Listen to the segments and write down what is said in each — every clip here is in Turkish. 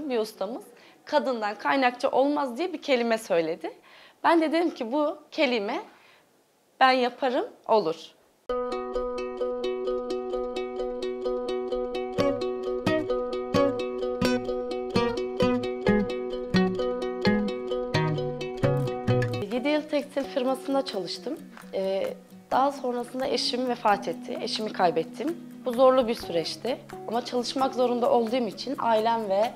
bir ustamız kadından kaynakçı olmaz diye bir kelime söyledi. Ben de dedim ki bu kelime ben yaparım olur. Yedi yıl tekstil firmasında çalıştım. Ee, daha sonrasında eşim vefat etti. Eşimi kaybettim. Bu zorlu bir süreçti. Ama çalışmak zorunda olduğum için ailem ve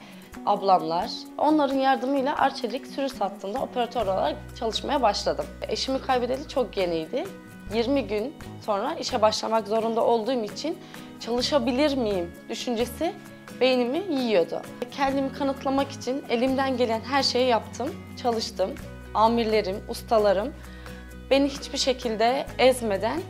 ablamlar, onların yardımıyla Arçelik sürü sattığında operatör olarak çalışmaya başladım. Eşimi kaybedeli çok yeniydi. 20 gün sonra işe başlamak zorunda olduğum için çalışabilir miyim düşüncesi beynimi yiyordu. Kendimi kanıtlamak için elimden gelen her şeyi yaptım, çalıştım. Amirlerim, ustalarım beni hiçbir şekilde ezmeden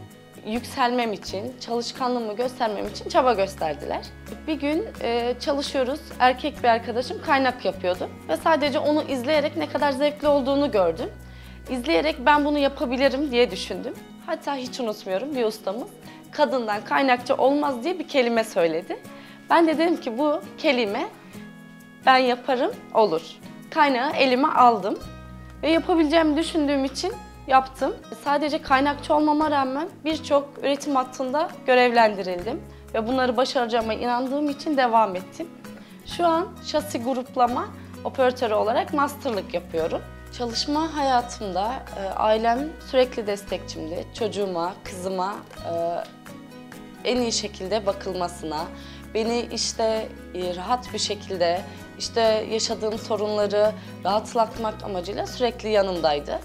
yükselmem için, çalışkanlığımı göstermem için çaba gösterdiler. Bir gün e, çalışıyoruz, erkek bir arkadaşım kaynak yapıyordu ve sadece onu izleyerek ne kadar zevkli olduğunu gördüm. İzleyerek ben bunu yapabilirim diye düşündüm. Hatta hiç unutmuyorum bir ustamız kadından kaynakçı olmaz diye bir kelime söyledi. Ben de dedim ki bu kelime ben yaparım olur. Kaynağı elime aldım ve yapabileceğimi düşündüğüm için yaptım. Sadece kaynakçı olmama rağmen birçok üretim hattında görevlendirildim ve bunları başaracağıma inandığım için devam ettim. Şu an şasi gruplama operatörü olarak masterlık yapıyorum. Çalışma hayatımda e, ailem sürekli destekçimdi. Çocuğuma, kızıma e, en iyi şekilde bakılmasına, beni işte e, rahat bir şekilde işte yaşadığım sorunları rahatlatmak amacıyla sürekli yanımdaydı.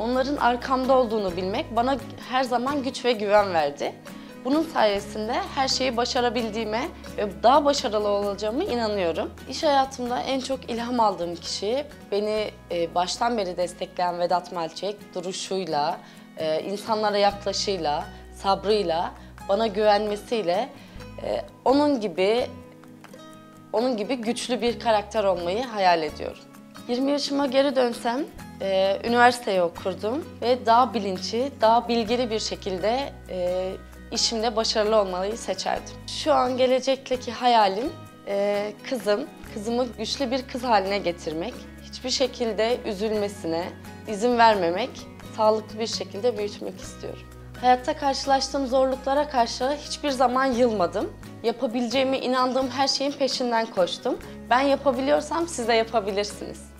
Onların arkamda olduğunu bilmek bana her zaman güç ve güven verdi. Bunun sayesinde her şeyi başarabildiğime ve daha başarılı olacağıma inanıyorum. İş hayatımda en çok ilham aldığım kişi beni e, baştan beri destekleyen Vedat Melçek duruşuyla, e, insanlara yaklaşıyla, sabrıyla, bana güvenmesiyle e, onun gibi onun gibi güçlü bir karakter olmayı hayal ediyorum. 20 yaşıma geri dönsem, e, üniversiteyi okurdum ve daha bilinçli, daha bilgili bir şekilde e, işimde başarılı olmayı seçerdim. Şu an gelecekteki hayalim e, kızım, kızımı güçlü bir kız haline getirmek. Hiçbir şekilde üzülmesine izin vermemek, sağlıklı bir şekilde büyütmek istiyorum. Hayatta karşılaştığım zorluklara karşı hiçbir zaman yılmadım. Yapabileceğime inandığım her şeyin peşinden koştum. Ben yapabiliyorsam siz de yapabilirsiniz.